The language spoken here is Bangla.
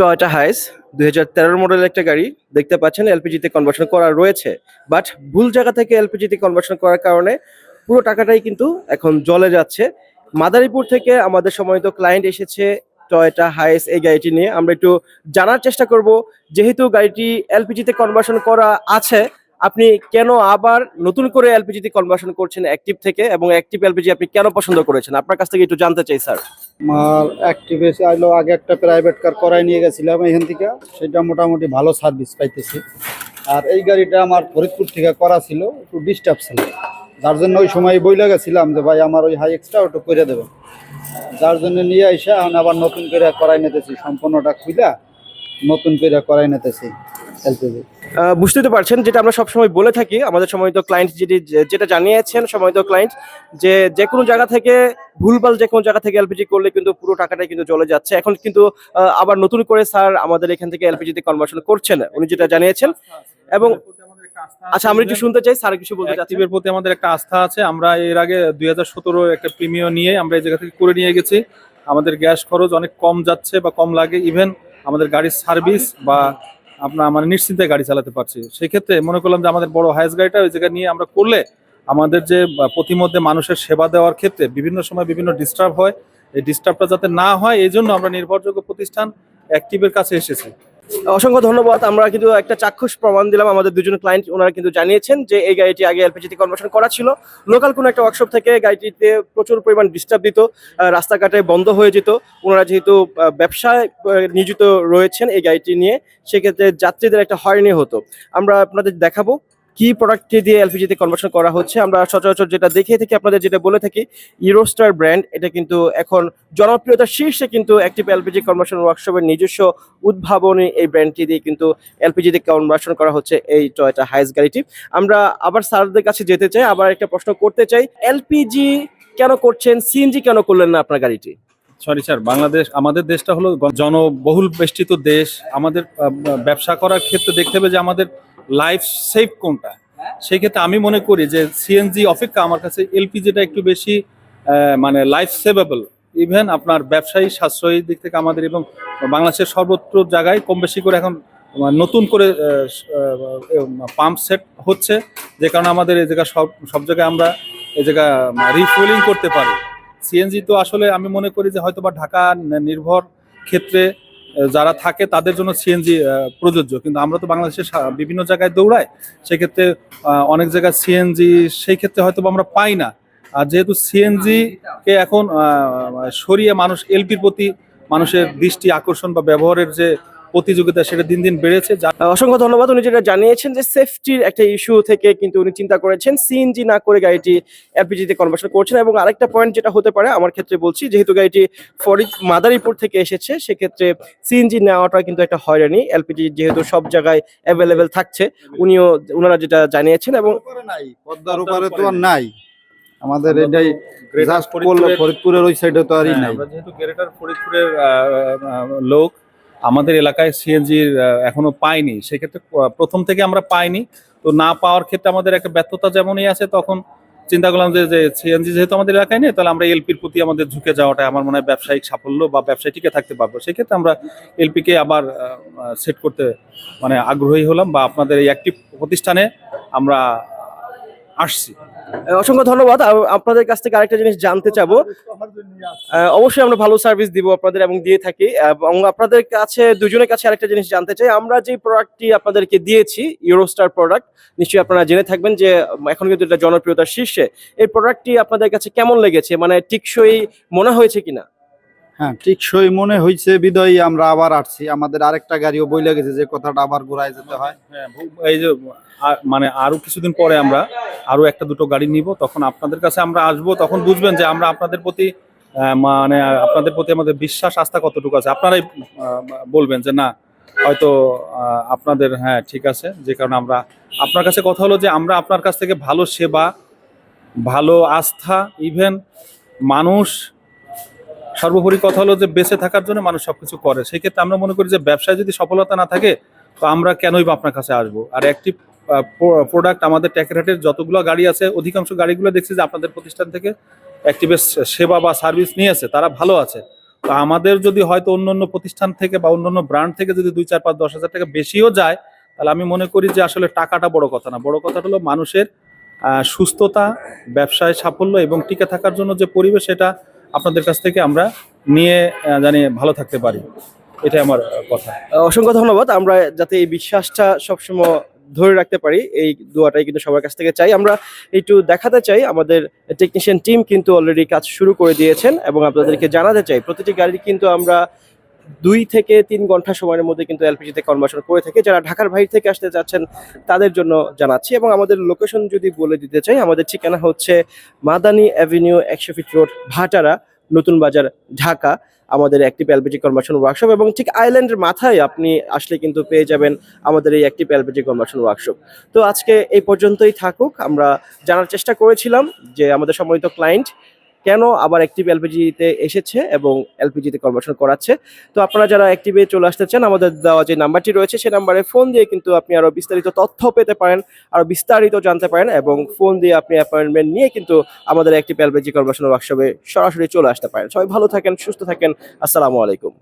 টয়োটা হাইস দুই হাজার তেরোর মডেলের একটা গাড়ি। দেখতে পাচ্ছেন এলপিজিতে কনভার্সন করা রয়েছে। বাট ভুল জায়গা থেকে এলপিজিতে কনভার্সন করার কারণে পুরো টাকাটাই কিন্তু এখন জলে যাচ্ছে। মাদারীপুর থেকে আমাদের সময় তো ক্লায়েন্ট এসেছে টয়োটা হাইস এই গাড়িটি নিয়ে। আমরা একটু জানার চেষ্টা করব, যেহেতু গাড়িটি এলপিজিতে কনভার্সন করা আছে আপনি কেন আবার নতুন করে এলপিজিতে কনভার্সন করছেন অ্যাক্টিভ থেকে এবং অ্যাক্টিভ এলপিজি আপনি কেন পছন্দ করেছেন? আপনার কাছ থেকে একটু জানতে চাই, স্যার। আমার অ্যাক্টিভেস আইলো, আগে একটা প্রাইভেট কার করাই নিয়ে গেছিলাম এখান থেকে। সেটা মোটামুটি ভালো সার্ভিস পাইতেছি। আর এই গাড়িটা আমার ফরিদপুর থেকে করা ছিল, একটু ডিস্টার্ব ছিল। যার জন্য ওই সময় বইলে গেছিলাম যে, ভাই, আমার ওই হাই এক্সট্রা ওটা করে দেবেন। যার জন্য নিয়ে এসে এখন আবার নতুন করে করাই নিতেছি। সম্পূর্ণটা খুলে নতুন করে করাই নিতেছি এলপিজি বুঝতে তো পারছেন, যেটা আমরা সবসময় বলে থাকি, আমাদের সময় তো ক্লায়েন্ট যেটি যেটা জানিয়েছেন, সময় তো ক্লায়েন্ট যে যে কোনো জায়গা থেকে, ভুলভাল যে কোনো জায়গা থেকে এলপিজি করলে কিন্তু পুরো টাকাটাই কিন্তু চলে যাচ্ছে। এখন কিন্তু আবার নতুন করে স্যার আমাদের এখান থেকে এলপিজিতে কনভার্সন করছেন, উনি যেটা জানিয়েছেন। এবং আচ্ছা আমরা একটু শুনতে চাই, স্যার কিছু বলতে চাচ্ছেন। প্রতি আমাদের একটা আস্থা আছে। আমরা এর আগে দুই হাজার সতেরো একটা প্রিমিয় নিয়ে আমরা এই জায়গা থেকে করে নিয়ে গেছি। আমাদের গ্যাস খরচ অনেক কম যাচ্ছে বা কম লাগে। ইভেন আমাদের গাড়ির সার্ভিস বা আপনার মানে নিশ্চিন্তে গাড়ি চালাতে পারছি। সেক্ষেত্রে মনে করলাম যে আমাদের বড় হায়েস্ট গাড়িটা ওই জায়গায় নিয়ে আমরা করলে আমাদের যে প্রতিমধ্যে মানুষের সেবা দেওয়ার ক্ষেত্রে বিভিন্ন সময় বিভিন্ন ডিস্টার্ব হয়। এই ডিস্টার্বটা যাতে না হয়, এই জন্য আমরা নির্ভরযোগ্য প্রতিষ্ঠান অ্যাক্টিভের কাছে এসেছি। অসংখ্য ধন্যবাদ। আমরা কিন্তু একটা চাক্ষুষ প্রমাণ দিলাম আমাদের দুজন ক্লায়েন্ট ওনারা কিন্তু জানিয়েছেন যে এই গাড়িটি আগে এলপিজিতে কনভার্সন করা ছিল। লোকাল কোনো একটা ওয়ার্কশপ থেকে গাড়িটিতে প্রচুর পরিমাণ ডিস্টার্ব দিত রাস্তাঘাটে বন্ধ হয়ে যেত। ওনারা যেহেতু ব্যবসায় নিয়োজিত রয়েছেন এই গাড়িটি নিয়ে, সেক্ষেত্রে যাত্রীদের একটা হয়নি হতো। আমরা আপনাদের দেখাবো কি প্রোডাক্টটি দিয়ে এলপিজিতে কনভার্সন করা হচ্ছে, আমরা সচরাচর যেটা দেখে থাকি, আপনাদের যেটা বলে থাকি ইউরোস্টার ব্র্যান্ড এটা কিন্তু এখন জনপ্রিয়তার শীর্ষে কিন্তু অ্যাক্টিভ এলপিজি কনভার্সন ওয়ার্কশপের নিজস্ব উদ্ভাবনী এই ব্র্যান্ডটি দিয়ে কিন্তু এলপিজিতে কনভার্সন করা হচ্ছে এই টয়টা হাইস গাড়িটি। আমরা আবার স্যারদের কাছে যেতে চাই, আবার একটা প্রশ্ন করতে চাই এলপিজি কেন করছেন সিএনজি কেন করলেন না আপনার গাড়িটি? সরি স্যার বাংলাদেশ, আমাদের দেশটা হলো জনবহুল বেষ্টিত দেশ। আমাদের ব্যবসা করার ক্ষেত্রে দেখতে হবে যে আমাদের লাইফ সেফ কোনটা? সেই ক্ষেত্রে আমি মনে করি যে সিএনজি অপেক্ষা আমার কাছে এলপিজিটা একটু বেশি মানে লাইফ সেভেবল ইভেন আপনার ব্যবসায়ী, সাশ্রয়ী দিক থেকে আমাদের এবং বাংলাদেশের সর্বত্র জায়গায় কম বেশি করে এখন নতুন করে পাম্প সেট হচ্ছে, যে কারণে আমাদের এই জায়গা সব সব জায়গায় আমরা এই জায়গা রিফুয়েলিং করতে পারি। সিএনজি তো আসলে আমি মনে করি যে হয়তো বা ঢাকা নির্ভর ক্ষেত্রে যারা থাকে তাদের জন্য সিএনজি প্রযোজ্য। কিন্তু আমরা তো বাংলাদেশের বিভিন্ন জায়গায় দৌড়াই, সেক্ষেত্রে অনেক জায়গায় সিএনজি সেই ক্ষেত্রে হয়তো আমরা পাই না। আর যেহেতু সিএনজি কে এখন সরিয়ে মানুষ এলপির প্রতি মানুষের দৃষ্টি, আকর্ষণ বা ব্যবহারের যে প্রতিযোগিতা সেটা দিন দিন বেড়েছে যা অসংখ্য ধন্যবাদ। উনি যেটা জানিয়েছেন যে সেফটির একটা ইস্যু থেকে কিন্তু উনি চিন্তা করেছেন। সিএনজি না করে গাড়িটি এলপিজিতে কনভার্সন করছেন এবং আরেকটা পয়েন্ট যেটা হতে পারে আমার ক্ষেত্রে বলছি যেহেতু গাড়িটি ফরিদ মাদারীপুর থেকে এসেছে সেক্ষেত্রে সিএনজি নেওয়াটা কিন্তু একটা হয়রানি। এলপিজি যেহেতু সব জায়গায় অ্যাভেলেবেল থাকছে উনিও ওনারা যেটা জানিয়েছেন এবং নাই পদ্মার উপরে তো নাই। আমাদের এটাই ফরিদপুরের- ফরিদপুরের ওই সাইডে তো আরই হ্যাঁ, নাই। যেহেতু গ্রেটার ফরিদপুরের লোক আমাদের এলাকায় সিএনজির এখনও পাইনি সেক্ষেত্রে প্রথম থেকে আমরা পাইনি। তো না পাওয়ার ক্ষেত্রে আমাদের একটা ব্যর্থতা যেমনই আছে, তখন চিন্তা করলাম যে সিএনজি যেহেতু আমাদের এলাকায় নেই, তাহলে আমরা এলপির প্রতি আমাদের ঝুঁকে যাওয়াটা আমার মনে হয় ব্যবসায়িক সাফল্য বা ব্যবসায় টিকে থাকতে পারব। সেক্ষেত্রে আমরা এলপিকে আবার সেট করতে মানে আগ্রহী হলাম বা আপনাদের এই একটি প্রতিষ্ঠানে আমরা আসছি। অসংখ্য ধন্যবাদ। আপনাদের কাছ থেকে আরেকটা জিনিস জানতে চাবো। অবশ্যই আমরা ভালো সার্ভিস দিব আপনাদের এবং দিয়ে থাকি। এবং আপনাদের কাছে, দুজনের কাছে আরেকটা জিনিস জানতে চাই। আমরা যে প্রোডাক্টটি আপনাদেরকে দিয়েছি ইউরোস্টার প্রোডাক্ট নিশ্চয়ই আপনারা জেনে থাকবেন যে এখন কিন্তু এটা জনপ্রিয়তার শীর্ষে। এই প্রোডাক্টটি আপনাদের কাছে কেমন লেগেছে? মানে টিকসই মনে হয়েছে কিনা? হ্যাঁ টিকসই মনে হয়েছে বিদয়ী আমরা আবার আসছি। আমাদের আরেকটা গাড়িও বইলে গেছে, যে কথাটা আবার ঘুরায় যেতে হয়। হ্যাঁ এই যে মানে আরও কিছুদিন পরে আমরা আরও একটা দুটো গাড়ি নিব, তখন আপনাদের কাছে আমরা আসব, তখন বুঝবেন যে আমরা আপনাদের প্রতি মানে আপনাদের প্রতি আমাদের বিশ্বাস, আস্থা কতটুকু আছে। আপনারাই বলবেন যে না, হয়তো আপনাদের হ্যাঁ ঠিক আছে, যে কারণে আমরা, আপনার কাছে কথা হলো যে আমরা আপনার কাছ থেকে ভালো সেবা, ভালো আস্থা ইভেন মানুষ সর্বোপরি কথা হলো যে বেঁচে থাকার জন্য মানুষ সবকিছু করে। সেই ক্ষেত্রে আমরা মনে করি যে ব্যবসায় যদি সফলতা না থাকে, তো আমরা কেনই বা আপনার কাছে আসব? আর একটি প্রোডাক্ট আমাদের ট্যাকেরহাটের যতগুলো গাড়ি আছে, অধিকাংশ গাড়িগুলো দেখছি যে আপনাদের প্রতিষ্ঠান থেকে অ্যাক্টিভের সেবা বা সার্ভিস নিয়েছে তারা ভালো আছে। তো আমাদের যদি হয়তো অন্য অন্য প্রতিষ্ঠান থেকে বা অন্য অন্য ব্র্যান্ড থেকে যদি দুই, চার, পাঁচ, দশ হাজার টাকা বেশিও যায়, তাহলে আমি মনে করি যে আসলে টাকাটা বড় কথা না। বড় কথা হলো মানুষের সুস্থতা, ব্যবসায় সাফল্য এবং টিকে থাকার জন্য যে পরিবেশ, সেটা আপনাদের কাছ থেকে আমরা নিয়ে জানি ভালো থাকতে পারি। এটাই আমার কথা। অসংখ্য ধন্যবাদ। আমরা যাতে এই বিশ্বাসটা সবসময় ধরে রাখতে পারি, এই দোয়াটাই কিন্তু সবার কাছ থেকে চাই। আমরা একটু দেখাতে চাই, আমাদের টেকনিশিয়ান টিম কিন্তু অলরেডি কাজ শুরু করে দিয়েছেন এবং আপনাদেরকে জানাতে চাই। প্রতিটি গাড়ি কিন্তু আমরা দুই থেকে তিন ঘণ্টা সময়ের মধ্যে কিন্তু এলপিজিতে কনভার্সন করে থাকে। যারা ঢাকার বাইরে থেকে আসতে যাচ্ছেন তাদের জন্য জানাচ্ছি এবং আমাদের লোকেশন যদি বলে দিতে চাই, আমাদের ঠিকানা হচ্ছে মাদানি অ্যাভিনিউ একশো ফিট রোড ভাটারা, নতুন বাজার, ঢাকা। আমাদের অ্যাক্টিভ এলপিজি কনভার্সন ওয়ার্কশপ এবং ঠিক আইল্যান্ডের মাথায় আপনি আসলে কিন্তু পেয়ে যাবেন আমাদের এই অ্যাক্টিভ এলপিজি কনভার্সন ওয়ার্কশপ তো আজকে এই পর্যন্তই থাকুক। আমরা জানার চেষ্টা করেছিলাম যে আমাদের সম্মানিত ক্লায়েন্ট কেন আবার অ্যাক্টিভ এলপিজিতে এসেছে এবং এলপিজিতে কনভার্সন করাচ্ছে? তো আপনারা যারা অ্যাক্টিভে চলে আসতে চান, আমাদের দেওয়া যে নাম্বারটি রয়েছে সেই নাম্বারে ফোন দিয়ে কিন্তু আপনি আরও বিস্তারিত তথ্য পেতে পারেন, আরও বিস্তারিত জানতে পারেন এবং ফোন দিয়ে আপনি অ্যাপয়েন্টমেন্ট নিয়ে কিন্তু আমাদের অ্যাক্টিভ এলপিজি কনভার্সন ওয়ার্কশপে সরাসরি চলে আসতে পারেন। সবাই ভালো থাকেন, সুস্থ থাকেন। আসসালামু আলাইকুম।